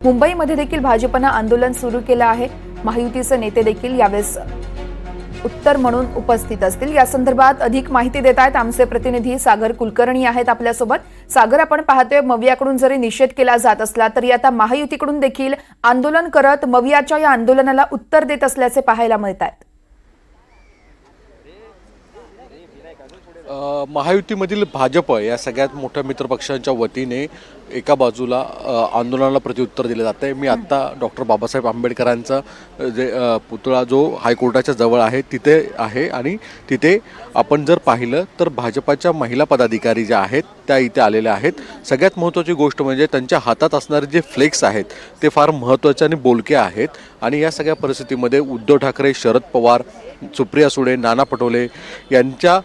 मुंबईमध्ये देखील भाजपनं आंदोलन सुरू केलं आहे. महायुतीचे नेते देखील यावेळेस उत्तर म्हणून उपस्थित असतील. या संदर्भात अधिक माहिती देत आहेत आमचे प्रतिनिधी सागर कुलकर्णी आहेत आपल्यासोबत. सागर आपण पाहतोय मवियाकडून जरी निषेध केला जात असला तरी आता महायुतीकडून देखील आंदोलन करत मवियाच्या या आंदोलनाला उत्तर देत असल्याचे पाहायला मिळत आहेत महायुतीमधील भाजप या सगळ्यात मोठ्या मित्रपक्षांच्या वतीने एका बाजूला आंदोलनाला प्रत्युत्तर दिलं जातं. आहे मी आत्ता डॉक्टर बाबासाहेब आंबेडकरांचा जे पुतळा जो हायकोर्टाच्या जवळ आहे तिथे आहे आणि तिथे आपण जर पाहिलं तर भाजपाच्या महिला पदाधिकारी ज्या आहेत त्या इथे आलेल्या आहेत. सगळ्यात महत्त्वाची गोष्ट म्हणजे त्यांच्या हातात असणारे जे फ्लेक्स आहेत ते फार महत्त्वाचे आणि बोलके आहेत. आणि या सगळ्या परिस्थितीमध्ये उद्धव ठाकरे शरद पवार सुप्रिया सुळे नाना पटोले यांच्या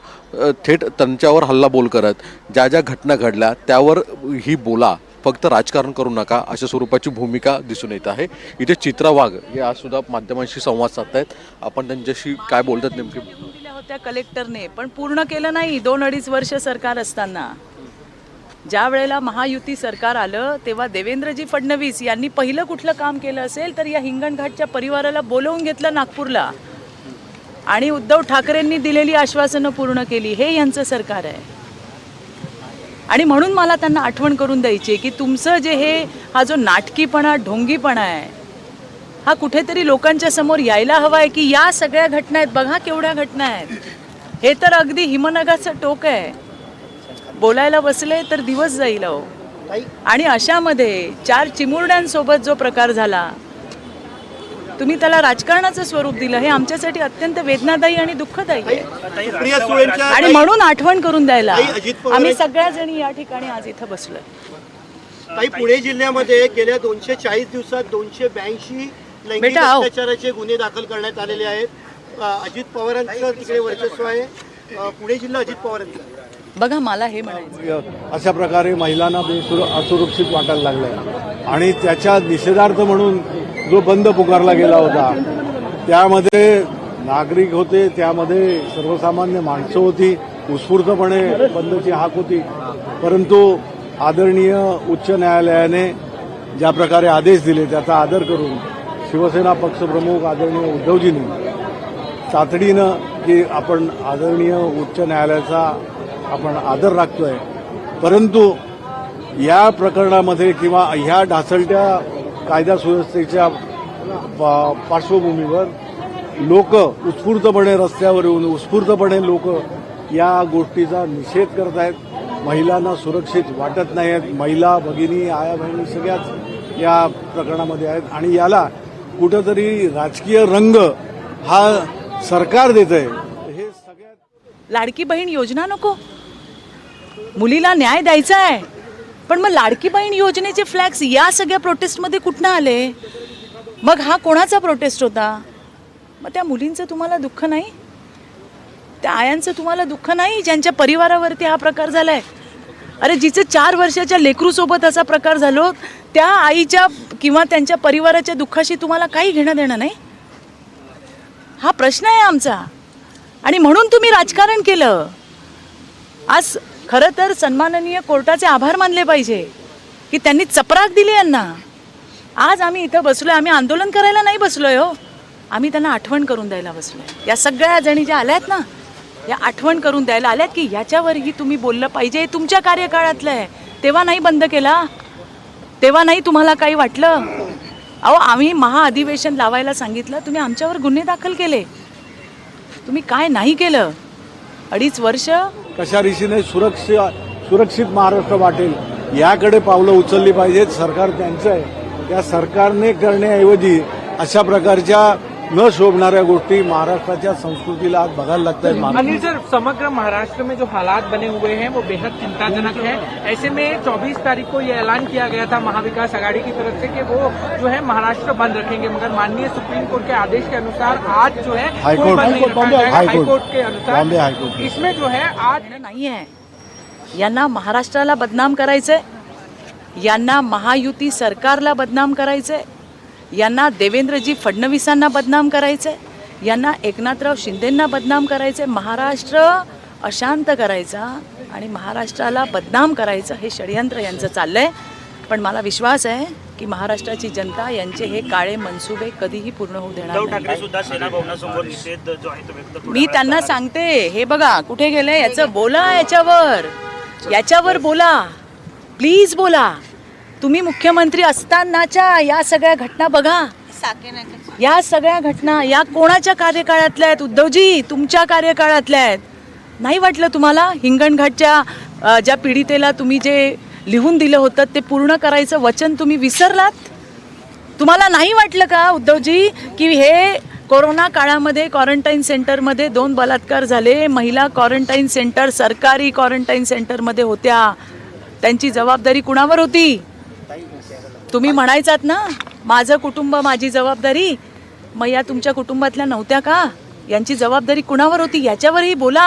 थेट त्यांच्यावर हल्ला बोल करत ज्या ज्या घटना घडल्या त्यावर ही बोला. फक्त राजकारण करू नका अशा स्वरूपाची भूमिका दिसून येत आहे. इथे चित्रा वाघ हे आज सुद्धा माध्यमांशी संवाद साधतायत. आपण त्यांच्याशी काय बोलतात नेमके? दिल्या होत्या कलेक्टरने पण पूर्ण केलं नाही. दोन अडीच वर्ष सरकार असताना. ज्या वेळेला महायुती सरकार आलं तेव्हा देवेंद्रजी फडणवीस यांनी पहिलं कुठलं काम केलं असेल तर या हिंगणघाटच्या परिवाराला बोलवून घेतलं नागपूरला. आणि उद्धव ठाकरेंनी दिलेली आश्वासनं पूर्ण केली. हे यांचं सरकार आहे. आणि म्हणून मला त्यांना आठवण करून द्यायची आहे की तुमचं जे हे हा जो नाटकीपणा ढोंगीपणा आहे हा कुठेतरी लोकांच्या समोर यायला हवा आहे की या सगळ्या घटना आहेत. बघा केवढ्या घटना आहेत. हे तर अगदी हिमनगाचं टोक आहे. बोलायला बसले तर दिवस जाईल अहो. आणि अशामध्ये चार चिमुरड्यांसोबत जो प्रकार झाला तुम्ही त्याला राजकारणाचं स्वरूप दिलं हे आमच्यासाठी अत्यंत वेदनादायी आणि दुःखदायी आहे. आणि म्हणून आठवण करून द्यायला आम्ही सगळ्या जणी या ठिकाणी आज इथं बसलोय. काही पुणे जिल्ह्यामध्ये गेल्या दोनशे चाळीस दिवसात दोनशे ब्याऐंशी लैंगिक. अत्याचाराचे गुन्हे दाखल करण्यात आलेले आहेत. अजित पवारांचं तिकडे वर्चस्व आहे. पुणे जिल्हा अजित पवारांचा. बघा मला हे म्हणायचं अशा प्रकारे महिलांना बेसुर असुरक्षित वाटायला लागलंय. आणि त्याच्या निषेधार्थ म्हणून जो बंद पुकारला गेला होता त्यामध्ये नागरिक होते त्यामध्ये सर्वसामान्य माणसं होती उत्स्फूर्तपणे बंदची हाक होती. परंतु आदरणीय उच्च न्यायालयाने ज्या प्रकारे आदेश दिले त्याचा आदर करून शिवसेना पक्षप्रमुख आदरणीय उद्धवजींनी तातडीनं की आपण आदरणीय उच्च न्यायालयाचा आपण आदर राखतोय. परंतु या प्रकरणामध्ये किंवा ह्या ढासळत्या कायदा सुव्यवस्थेच्या पा- पार्श्वभूमीवर लोक उत्स्फूर्तपणे रस्त्यावर येऊन उत्स्फूर्तपणे लोक या गोष्टीचा निषेध करत आहेत. महिलांना सुरक्षित वाटत नाही आहेत. महिला भगिनी आया बहिणी सगळ्याच या प्रकरणामध्ये आहेत. आणि याला कुठंतरी राजकीय रंग हा सरकार देत आहे हे सगळ्यात लाडकी बहीण योजना नको. मुलीला न्याय द्यायचा आहे. पण मग लाडकी बहीण योजनेचे फ्लॅक्स या सगळ्या प्रोटेस्टमध्ये कुठनं आले? मग हा कोणाचा प्रोटेस्ट होता? मग त्या मुलींचं तुम्हाला दुःख नाही? त्या आयांचं तुम्हाला दुःख नाही? ज्यांच्या परिवारावरती हा प्रकार झालाय? अरे जिचे चार वर्षाच्या लेकरूसोबत असा प्रकार झालो त्या आईच्या किंवा त्यांच्या परिवाराच्या दुःखाशी तुम्हाला काही घेणं देणं नाही? हा प्रश्न आहे आमचा. आणि म्हणून तुम्ही राजकारण केलं. आज खरं तर सन्माननीय कोर्टाचे आभार मानले पाहिजे की त्यांनी चपराक दिली यांना. आज आम्ही इथं बसलोय आम्ही आंदोलन करायला नाही बसलोय हो. आम्ही त्यांना आठवण करून द्यायला बसलो आहे या सगळ्या जणी ज्या आल्यात ना या आठवण करून द्यायला आल्यात की ह्याच्यावरही तुम्ही बोललं पाहिजे हे तुमच्या कार्यकाळातलं आहे. तेव्हा नाही बंद केला तेव्हा नाही तुम्हाला काही वाटलं? अहो आम्ही महाअधिवेशन लावायला सांगितलं तुम्ही आमच्यावर गुन्हे दाखल केले. तुम्ही काय नाही केलं? अडीच वर्ष कशा रीतीने सुरक्षा सुरक्षित महाराष्ट्र वाटेल याकडे पावलं उचलली पाहिजेत. सरकार त्यांचं आहे. त्या सरकारने करण्याऐवजी अशा प्रकारच्या न शोभणाऱ्या गोष्टी महाराष्ट्राच्या संस्कृतीला आज बघायला लागत आहेत अनिल सर समग्र महाराष्ट्र में जो हालात बने हुए हैं वो बेहद चिंताजनक है। ऐसे में 24 तारीख को ये ऐलान किया गया था महाविकास आघाड़ी की तरफ़ से कि वो जो है महाराष्ट्र बंद रखेंगे मगर माननीय सुप्रीम कोर्ट के आदेश के अनुसार आज जो है हाईकोर्ट के अनुसार इसमें जो है आज नाही आहे यांना महाराष्ट्राला बदनाम करायचंय. यांना महायुती सरकारला बदनाम करायचंय. यांना देवेंद्रजी फडणवीसांना बदनाम करायचंय. यांना एकनाथराव शिंदेंना बदनाम करायचंय. महाराष्ट्र अशांत करायचा आणि महाराष्ट्राला बदनाम करायचं हे षडयंत्र यांचं चाललंय. पण मला विश्वास आहे की महाराष्ट्राची जनता यांचे हे काळे मनसुबे कधीही पूर्ण होऊ देणार आहे मी त्यांना सांगते हे बघा कुठे गेले? याचं बोला याच्यावर. याच्यावर बोला. प्लीज बोला. तुम्ही मुख्यमंत्री असतानाच्या या सगळ्या घटना बघा. या सगळ्या घटना या कोणाच्या कार्यकाळातल्या आहेत? उद्धवजी तुमच्या कार्यकाळातल्या आहेत. नाही वाटलं तुम्हाला हिंगणघाटच्या ज्या पीडितेला तुम्ही जे लिहून दिलं होतं ते पूर्ण करायचं वचन तुम्ही विसरलात? तुम्हाला नाही वाटलं का उद्धवजी की हे कोरोना काळामध्ये क्वारंटाईन सेंटरमध्ये दोन बलात्कार झाले महिला क्वारंटाईन सेंटर सरकारी क्वारंटाईन सेंटरमध्ये होत्या. त्यांची जबाबदारी कुणावर होती? तुम्ही म्हणायचात ना माझं कुटुंब माझी जबाबदारी मग या तुमच्या कुटुंबातल्या नव्हत्या का? यांची जबाबदारी कुणावर होती? याच्यावरही बोला.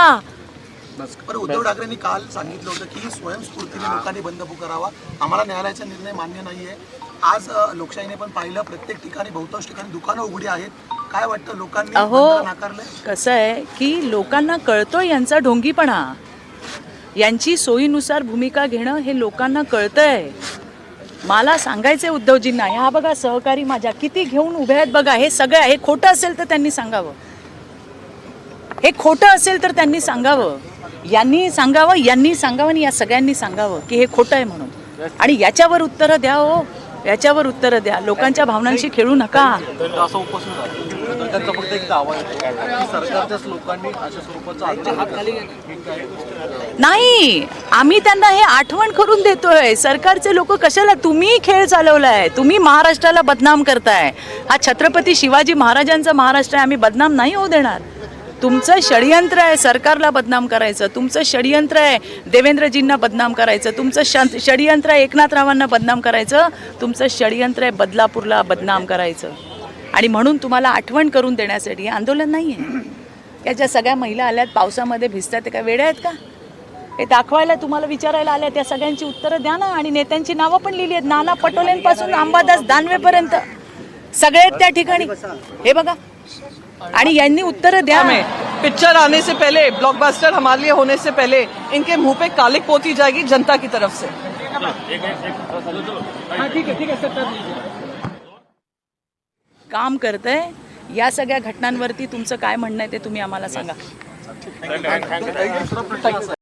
उद्धव ठाकरेंनी काल सांगितलं होतं की स्वयंस्फूर्तीने लोकांनी बंद पुकारावा आम्हाला न्यायालयाचा निर्णय मान्य नाहीये. आज लोकशाहीने पण पाहिलं प्रत्येक ठिकाणी बहुतांश ठिकाणी दुकानं उघडी आहेत. काय वाटतं लोकांनी नाकारलंय? कसं आहे की लोकांना कळतो यांचा ढोंगीपणा. यांची सोयीनुसार भूमिका घेणं हे लोकांना कळतंय. मला सांगायचं उद्धवजींना ह्या बघा सहकारी माझ्या किती घेऊन उभे आहेत बघा हे सगळं हे खोटं असेल तर त्यांनी सांगावं. हे खोटं असेल तर त्यांनी सांगावं. यांनी सांगावं यांनी सांगावं आणि या सगळ्यांनी सांगावं की हे खोटं आहे म्हणून. आणि याच्यावर उत्तरं द्या हो. याच्यावर उत्तरं द्या. लोकांच्या भावनांशी खेळू नका. असं उपस्थित झालं त्यांचा फक्त एक दावा आहे की सरकारच्याच लोकांनी अशा स्वरूपाचा नाही आम्ही त्यांना हे आठवण करून देतोय. सरकारचे लोक कशाला तुम्ही खेळ चालवलाय? तुम्ही महाराष्ट्राला बदनाम करताय. हा छत्रपती शिवाजी महाराजांचा महाराष्ट्र आहे आम्ही बदनाम नाही होऊ देणार. तुमचं षडयंत्र आहे सरकारला बदनाम करायचं. तुमचं षडयंत्र आहे देवेंद्रजींना बदनाम करायचं. तुमचं ष षडयंत्र आहे एकनाथरावांना बदनाम करायचं. तुमचं षडयंत्र आहे बदलापूरला बदनाम करायचं. आणि म्हणून तुम्हाला आठवण करून देण्यासाठी आंदोलन नाही आहे या ज्या सगळ्या महिला आल्यात पावसामध्ये भिजतात ते काय वेड्या आहेत का? हे दाखवायला तुम्हाला विचारायला आल्या त्या सगळ्यांची उत्तरं द्या ना. आणि नेत्यांची नावं पण लिहिली आहेत. नाना पटोलेंपासून अंबादास दानवेपर्यंत. सगळे आहेत त्या ठिकाणी. हे बघा. आणि यांनी उत्तरं द्या. में पिक्चर आने से पहले ब्लॉकबस्टर हमारे लिए होने से पहले इनके मुंह पे कालिक पोती जाएगी जनता की तरफ से। हाँ ठीक है ठीक है सर कर लीजिए काम करतंय. या सगळ्या घटनांवरती तुमचं काय म्हणणं आहे ते तुम्ही आम्हाला सांगा.